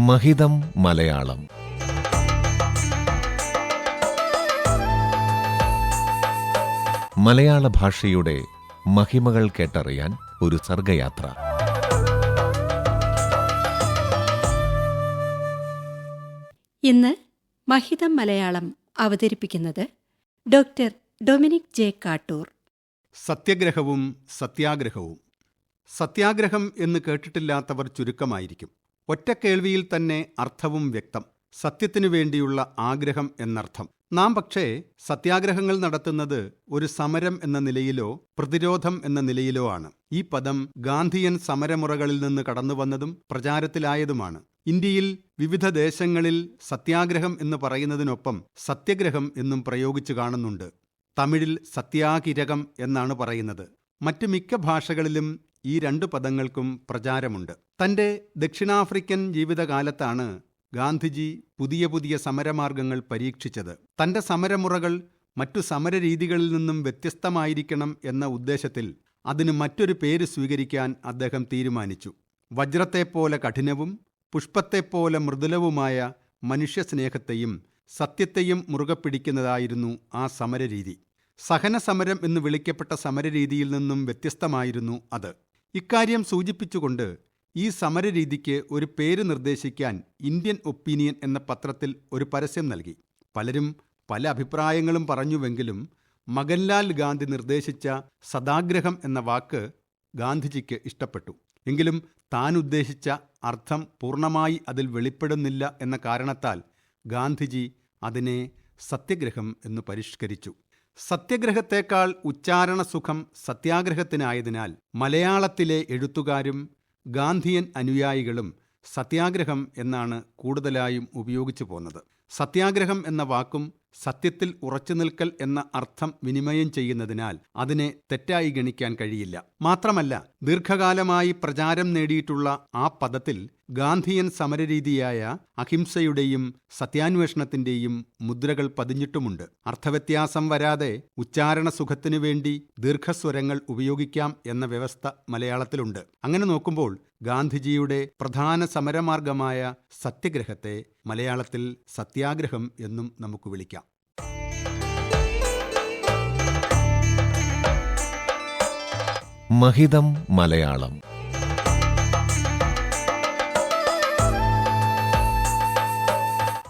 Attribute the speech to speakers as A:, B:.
A: മഹിതം മലയാളം. മലയാള ഭാഷയുടെ മഹിമകൾ കേട്ടറിയാൻ ഒരു സർഗയാത്ര.
B: ഇന്ന് മഹിതം മലയാളം അവതരിപ്പിക്കുന്നത് ഡോക്ടർ ഡൊമിനിക് ജെ കാട്ടൂർ.
C: സത്യഗ്രഹവും സത്യാഗ്രഹവും. സത്യാഗ്രഹം എന്ന് കേട്ടിട്ടില്ലാത്തവർ ചുരുക്കമായിരിക്കും. ഒറ്റക്കേൾവിയിൽ തന്നെ അർത്ഥവും വ്യക്തം സത്യത്തിനു വേണ്ടിയുള്ള ആഗ്രഹം എന്നർത്ഥം. നാം പക്ഷേ സത്യാഗ്രഹങ്ങൾ നടത്തുന്നത് ഒരു സമരം എന്ന നിലയിലോ പ്രതിരോധം എന്ന നിലയിലോ ആണ്. ഈ പദം ഗാന്ധിയൻ സമരമുറകളിൽ നിന്ന് കടന്നു വന്നതും പ്രചാരത്തിലായതുമാണ്. ഇന്ത്യയിൽ വിവിധ ദേശങ്ങളിൽ സത്യാഗ്രഹം എന്ന് പറയുന്നതിനൊപ്പം സത്യഗ്രഹം എന്നും പ്രയോഗിച്ചു കാണുന്നുണ്ട്. തമിഴിൽ സത്യാകിരകം എന്നാണ് പറയുന്നത്. മറ്റു മിക്ക ഭാഷകളിലും ഈ രണ്ട് പദങ്ങൾക്കും പ്രചാരമുണ്ട്. തന്റെ ദക്ഷിണാഫ്രിക്കൻ ജീവിതകാലത്താണ് ഗാന്ധിജി പുതിയ പുതിയ സമരമാർഗങ്ങൾ പരീക്ഷിച്ചത്. തന്റെ സമരമുറകൾ മറ്റു സമരരീതികളിൽ നിന്നും വ്യത്യസ്തമായിരിക്കണം എന്ന ഉദ്ദേശത്തിൽ അതിന് മറ്റൊരു പേര് സ്വീകരിക്കാൻ അദ്ദേഹം തീരുമാനിച്ചു. വജ്രത്തെപ്പോലെ കഠിനവും പുഷ്പത്തെപ്പോലെ മൃദുലവുമായ മനുഷ്യസ്നേഹത്തെയും സത്യത്തെയും മുറുകെ പിടിക്കുന്നതായിരുന്നു ആ സമരരീതി. സഹന സമരം എന്ന് വിളിക്കപ്പെട്ട സമരരീതിയിൽ നിന്നും വ്യത്യസ്തമായിരുന്നു അത്. ഇക്കാര്യം സൂചിപ്പിച്ചുകൊണ്ട് ഈ സമരരീതിക്ക് ഒരു പേര് നിർദ്ദേശിക്കാൻ ഇന്ത്യൻ ഒപ്പീനിയൻ എന്ന പത്രത്തിൽ ഒരു പരസ്യം നൽകി. പലരും പല അഭിപ്രായങ്ങളും പറഞ്ഞുവെങ്കിലും മകൻലാൽ ഗാന്ധി നിർദ്ദേശിച്ച സദാഗ്രഹം എന്ന വാക്ക് ഗാന്ധിജിക്ക് ഇഷ്ടപ്പെട്ടു. എങ്കിലും താൻ ഉദ്ദേശിച്ച അർത്ഥം പൂർണമായി അതിൽ വെളിപ്പെടുന്നില്ല എന്ന കാരണത്താൽ ഗാന്ധിജി അതിനെ സത്യഗ്രഹം എന്ന് പരിഷ്കരിച്ചു. സത്യഗ്രഹത്തേക്കാൾ ഉച്ചാരണസുഖം സത്യാഗ്രഹത്തിനായതിനാൽ മലയാളത്തിലെ എഴുത്തുകാരും ഗാന്ധിയൻ അനുയായികളും സത്യാഗ്രഹം എന്നാണ് കൂടുതലായും ഉപയോഗിച്ചു പോന്നത്. സത്യാഗ്രഹം എന്ന വാക്കും സത്യത്തിൽ ഉറച്ചു നിൽക്കൽ എന്ന അർത്ഥം വിനിമയം ചെയ്യുന്നതിനാൽ അതിനെ തെറ്റായി ഗണിക്കാൻ കഴിയില്ല. മാത്രമല്ല ദീർഘകാലമായി പ്രചാരം നേടിയിട്ടുള്ള ആ പദത്തിൽ ഗാന്ധിയൻ സമരരീതിയായ അഹിംസയുടെയും സത്യാന്വേഷണത്തിന്റെയും മുദ്രകൾ പതിഞ്ഞിട്ടുമുണ്ട്. അർത്ഥവ്യത്യാസം വരാതെ ഉച്ചാരണ സുഖത്തിനു വേണ്ടി ദീർഘസ്വരങ്ങൾ ഉപയോഗിക്കാം എന്ന വ്യവസ്ഥ മലയാളത്തിലുണ്ട്. അങ്ങനെ നോക്കുമ്പോൾ ഗാന്ധിജിയുടെ പ്രധാന സമരമാർഗമായ സത്യഗ്രഹത്തെ മലയാളത്തിൽ സത്യാഗ്രഹം എന്നും നമുക്ക് വിളിക്കാം.
A: മഹിതം മലയാളം